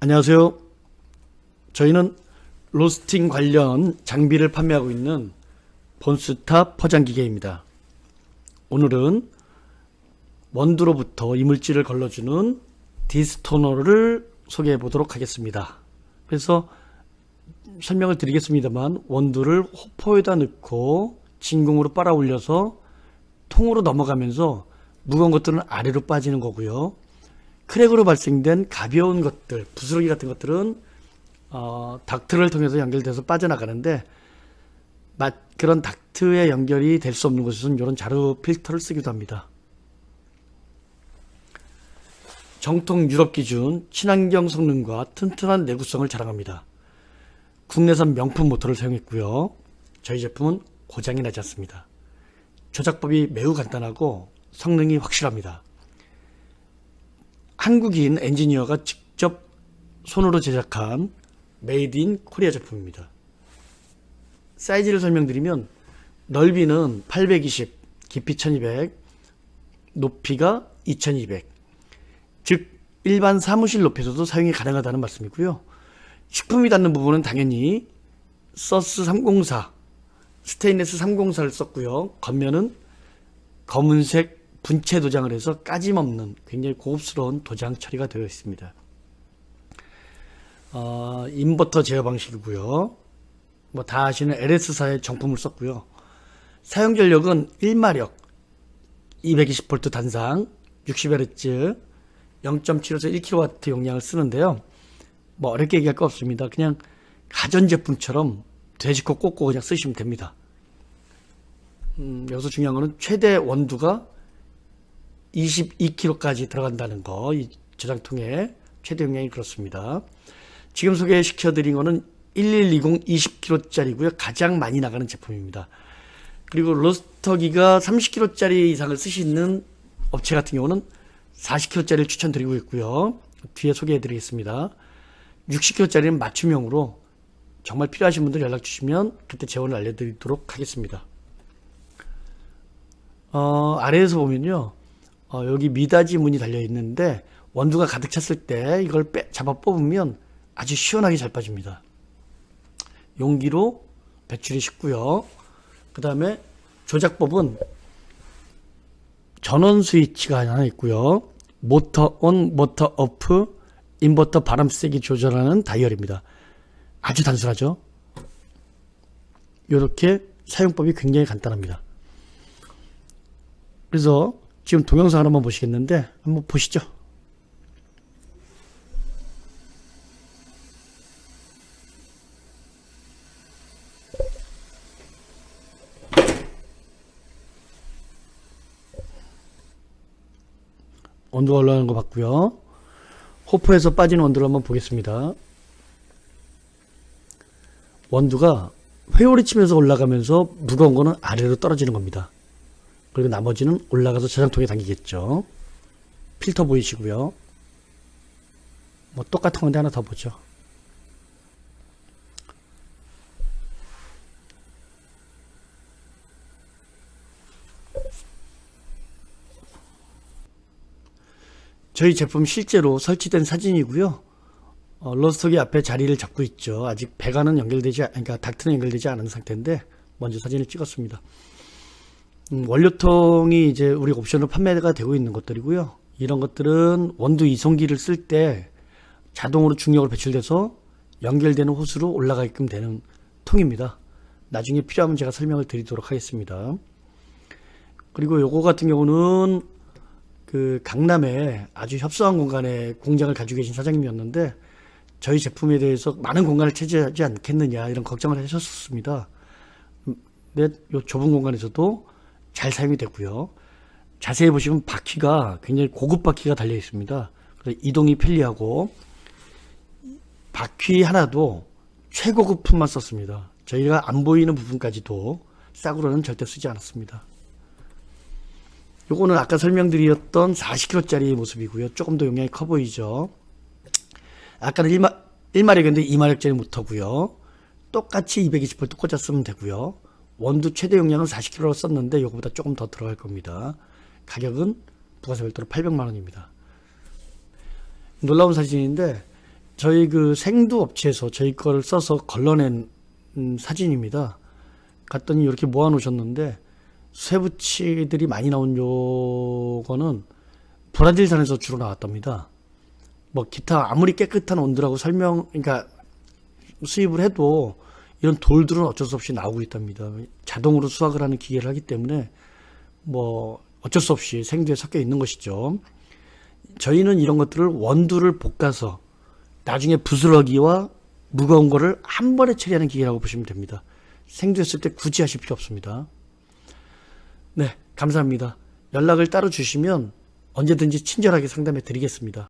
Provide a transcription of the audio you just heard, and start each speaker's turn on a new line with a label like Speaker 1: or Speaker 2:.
Speaker 1: 안녕하세요. 저희는 로스팅 관련 장비를 판매하고 있는 본스타 포장기계입니다. 오늘은 원두로부터 이물질을 걸러주는 디스토너를 소개해 보도록 하겠습니다. 그래서 설명을 드리겠습니다만 원두를 호포에다 넣고 진공으로 빨아 올려서 통으로 넘어가면서 무거운 것들은 아래로 빠지는 거고요. 크랙으로 발생된 가벼운 것들, 부스러기 같은 것들은 어, 닥트를 통해서 연결돼서 빠져나가는데 마- 그런 닥트에 연결이 될 수 없는 곳에서는 이런 자루 필터를 쓰기도 합니다. 정통 유럽 기준 친환경 성능과 튼튼한 내구성을 자랑합니다. 국내산 명품 모터를 사용했고요. 저희 제품은 고장이 나지 않습니다. 조작법이 매우 간단하고 성능이 확실합니다. 한국인 엔지니어가 직접 손으로 제작한 메이드 인 코리아 제품입니다. 사이즈를 설명드리면 넓이는 820, 깊이 1200, 높이가 2200. 즉 일반 사무실 높이에서도 사용이 가능하다는 말씀이고요. 식품이 닿는 부분은 당연히 서스 304, 스테인레스 304를 썼고요. 겉면은 검은색 분체 도장을 해서 까짐없는 굉장히 고급스러운 도장 처리가 되어 있습니다. 어, 인버터 제어 방식이고요. 뭐 다 아시는 LS사의 정품을 썼고요. 사용 전력은 1마력, 220V 단상, 60Hz, 0.7에서 1kW 용량을 쓰는데요. 뭐 어렵게 얘기할 거 없습니다. 그냥 가전제품처럼 돼지코 꽂고 그냥 쓰시면 됩니다. 음, 여기서 중요한 거는 최대 원두가 22kg까지 들어간다는 거, 이 저장통에 최대 용량이 그렇습니다. 지금 소개시켜 드린 거는 1120 20kg짜리고요. 가장 많이 나가는 제품입니다. 그리고 로스터기가 30kg짜리 이상을 쓰시는 업체 같은 경우는 40kg짜리를 추천드리고 있고요. 뒤에 소개해 드리겠습니다. 60kg짜리는 맞춤형으로 정말 필요하신 분들 연락 주시면 그때 재원을 알려드리도록 하겠습니다. 어, 아래에서 보면요. 어, 여기 미닫이 문이 달려 있는데 원두가 가득 찼을 때 이걸 빼, 잡아 뽑으면 아주 시원하게 잘 빠집니다. 용기로 배출이 쉽고요. 그 다음에 조작법은 전원 스위치가 하나 있고요. 모터 온, 모터 오프, 인버터 바람 세기 조절하는 다이얼입니다. 아주 단순하죠. 이렇게 사용법이 굉장히 간단합니다. 그래서 지금 동영상 하나만 보시겠는데 한번 보시죠. 온도가 올라가는 거 봤고요. 호프에서 빠지는 원두를 한번 보겠습니다. 원두가 회오리 치면서 올라가면서 무거운 거는 아래로 떨어지는 겁니다. 그리고 나머지는 올라가서 저장통에 담기겠죠. 필터 보이시고요. 뭐 똑같은 건데 하나 더 보죠. 저희 제품 실제로 설치된 사진이고요. 어, 로스터기 앞에 자리를 잡고 있죠. 아직 배관은 연결되지, 않- 그러니까 닥트는 연결되지 않은 상태인데 먼저 사진을 찍었습니다. 음, 원료통이 이제 우리 옵션으로 판매가 되고 있는 것들이고요. 이런 것들은 원두 이송기를 쓸 때 자동으로 중력을 배출돼서 연결되는 호스로 올라가게끔 되는 통입니다. 나중에 필요하면 제가 설명을 드리도록 하겠습니다. 그리고 요거 같은 경우는 그 강남에 아주 협소한 공간에 공장을 가지고 계신 사장님이었는데 저희 제품에 대해서 많은 공간을 차지하지 않겠느냐 이런 걱정을 하셨었습니다. 근데 요 좁은 공간에서도 잘 사용이 됐고요. 자세히 보시면 바퀴가 굉장히 고급 바퀴가 달려 있습니다. 그래서 이동이 편리하고 바퀴 하나도 최고급 품만 썼습니다. 저희가 안 보이는 부분까지도 싸구려는 절대 쓰지 않았습니다. 요거는 아까 설명드렸던 40kg짜리 모습이고요. 조금 더 용량이 커 보이죠. 아까는 1마, 1마력인데 2마력짜리 모터고요. 똑같이 220V 꽂았으면 되고요. 원두 최대 용량은 40kg로 썼는데 요거보다 조금 더 들어갈 겁니다. 가격은 부가세 별도로 800만 원입니다. 놀라운 사진인데 저희 그 생두 업체에서 저희 거를 써서 걸러낸 음, 사진입니다. 갔더니 이렇게 모아 놓으셨는데 쇠붙이들이 많이 나온 요거는 브라질산에서 주로 나왔답니다. 뭐 기타 아무리 깨끗한 온도라고 설명 그러니까 수입을 해도 이런 돌들은 어쩔 수 없이 나오고 있답니다. 자동으로 수확을 하는 기계를 하기 때문에 뭐 어쩔 수 없이 생두에 섞여 있는 것이죠. 저희는 이런 것들을 원두를 볶아서 나중에 부스러기와 무거운 거를 한 번에 처리하는 기계라고 보시면 됩니다. 생두했을 때 굳이 하실 필요 없습니다. 네, 감사합니다. 연락을 따로 주시면 언제든지 친절하게 상담해 드리겠습니다.